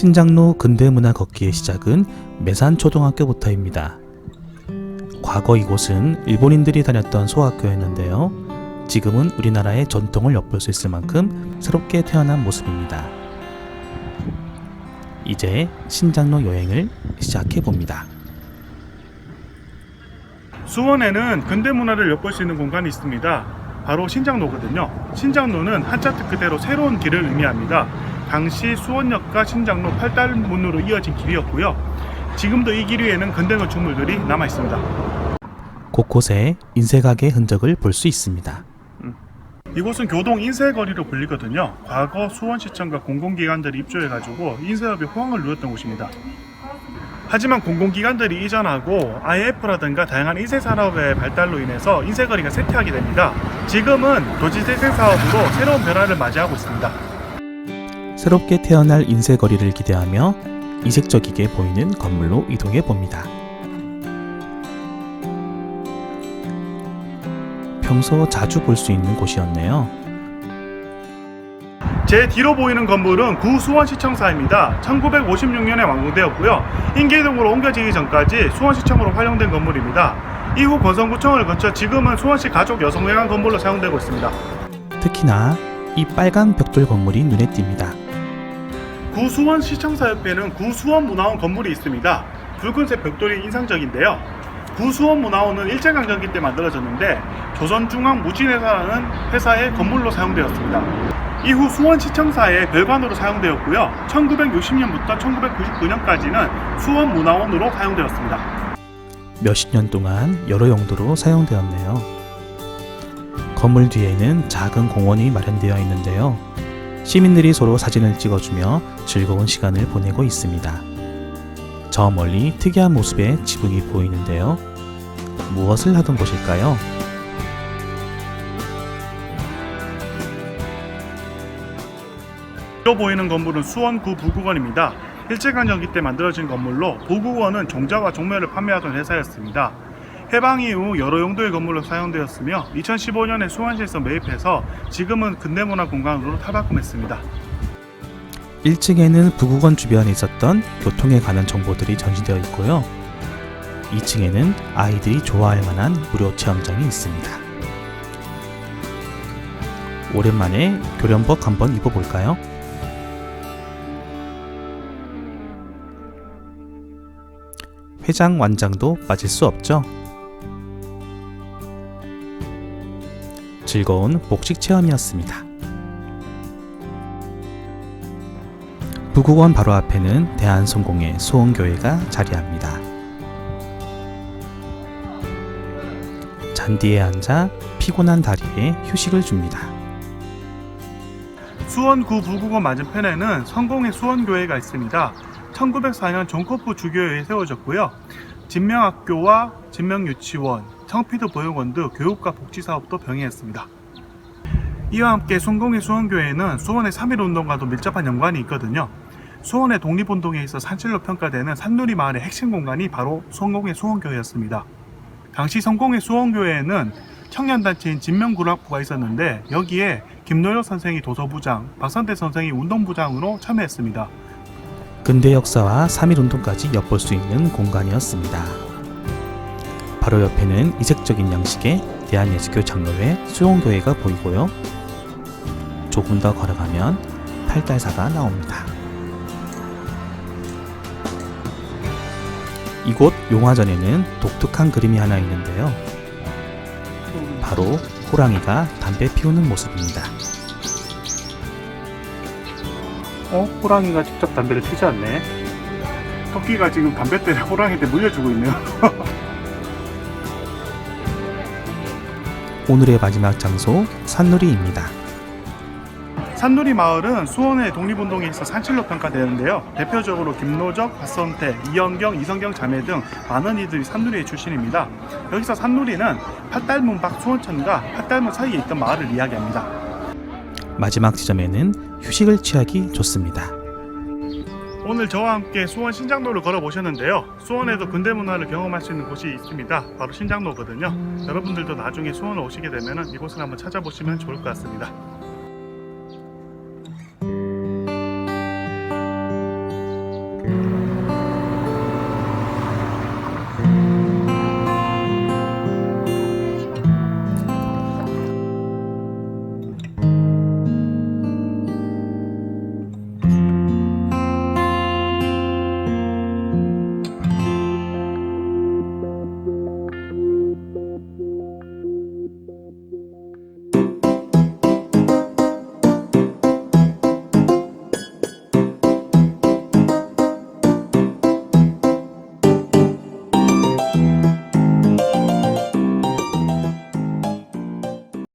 신장로 근대문화 걷기의 시작은 매산초등학교부터입니다. 과거 이곳은 일본인들이 다녔던 소학교였는데요. 지금은 우리나라의 전통을 엿볼 수 있을 만큼 새롭게 태어난 모습입니다. 이제 신장로 여행을 시작해 봅니다. 수원에는 근대 문화를 엿볼 수 있는 공간이 있습니다. 바로 신장로거든요. 신장로는 한자 뜻 그대로 새로운 길을 의미합니다. 당시 수원역과 신장로 팔달문으로 이어진 길이었고요. 지금도 이 길 위에는 근대 건축물들이 남아 있습니다. 곳곳에 인쇄각의 흔적을 볼 수 있습니다. 이곳은 교동 인쇄거리로 불리거든요. 과거 수원시청과 공공기관들이 입주해가지고 인쇄업에 호황을 누렸던 곳입니다. 하지만 공공기관들이 이전하고 IF라든가 다양한 인쇄 산업의 발달로 인해서 인쇄거리가 쇠퇴하게 됩니다. 지금은 도시재생 사업으로 새로운 변화를 맞이하고 있습니다. 새롭게 태어날 인쇄거리를 기대하며 이색적이게 보이는 건물로 이동해 봅니다. 평소 자주 볼 수 있는 곳이었네요. 제 뒤로 보이는 건물은 구 수원시청사입니다. 1956년에 완공되었고요. 인계동으로 옮겨지기 전까지 수원시청으로 활용된 건물입니다. 이후 건성구청을 거쳐 지금은 수원시 가족 여성회관 건물로 사용되고 있습니다. 특히나 이 빨간 벽돌 건물이 눈에 띕니다. 구수원 시청사 옆에는 구수원 문화원 건물이 있습니다. 붉은색 벽돌이 인상적인데요. 구수원 문화원은 일제강점기 때 만들어졌는데 조선중앙무진회사라는 회사의 건물로 사용되었습니다. 이후 수원시청사의 별관으로 사용되었고요. 1960년부터 1999년까지는 수원문화원으로 사용되었습니다. 몇십 년 동안 여러 용도로 사용되었네요. 건물 뒤에는 작은 공원이 마련되어 있는데요. 시민들이 서로 사진을 찍어주며 즐거운 시간을 보내고 있습니다. 저 멀리 특이한 모습의 지붕이 보이는데요. 무엇을 하던 곳일까요? 뒤로 보이는 건물은 수원구 부국원입니다. 일제강점기 때 만들어진 건물로 부국원은 종자와 종묘를 판매하던 회사였습니다. 해방 이후 여러 용도의 건물로 사용되었으며 2015년에 수원시에서 매입해서 지금은 근대문화 공간으로 탈바꿈했습니다. 1층에는 부국원 주변에 있었던 교통에 관한 정보들이 전시되어 있고요. 2층에는 아이들이 좋아할 만한 무료 체험장이 있습니다. 오랜만에 교련복 한번 입어볼까요? 회장 완장도 빠질 수 없죠. 즐거운 복식 체험이었습니다. 부국원 바로 앞에는 대한성공회 수원교회가 자리합니다. 잔디에 앉아 피곤한 다리에 휴식을 줍니다. 수원구 부국원 맞은편에는 성공의 수원교회가 있습니다. 1904년 존코프 주교회에 세워졌고요. 진명학교와 진명유치원, 청피드 보육원 등 교육과 복지 사업도 병행했습니다. 이와 함께 성공의 수원교회는 수원의 3.1 운동과도 밀접한 연관이 있거든요. 수원의 독립운동에 있어 산실로 평가되는 산누리 마을의 핵심 공간이 바로 성공의 수원교회였습니다. 당시 성공의 수원교회에는 청년단체인 진명구락부가 있었는데 여기에 김노엽 선생이 도서부장, 박선태 선생이 운동부장으로 참여했습니다. 근대 역사와 3.1운동까지 엿볼 수 있는 공간이었습니다. 바로 옆에는 이색적인 양식의 대한예수교 장로회 수용교회가 보이고요. 조금 더 걸어가면 팔달사가 나옵니다. 이곳 용화전에는 독특한 그림이 하나 있는데요. 바로 호랑이가 담배 피우는 모습입니다. 어? 호랑이가 직접 담배를 피지 않네. 토끼가 지금 담배대를 호랑이한테 물려주고 있네요. 오늘의 마지막 장소 산누리입니다. 산누리 마을은 수원의 독립운동에 있어 산실로 평가되는데요. 대표적으로 김노적, 박선태, 이연경, 이성경 자매 등 많은 이들이 산누리의 출신입니다. 여기서 산누리는 팔달문 밖 수원천과 팔달문 사이에 있던 마을을 이야기합니다. 마지막 지점에는 휴식을 취하기 좋습니다. 오늘 저와 함께 수원 신장로를 걸어 보셨는데요. 수원에도 근대 문화를 경험할 수 있는 곳이 있습니다. 바로 신장로거든요. 여러분들도 나중에 수원을 오시게 되면 이곳을 한번 찾아보시면 좋을 것 같습니다.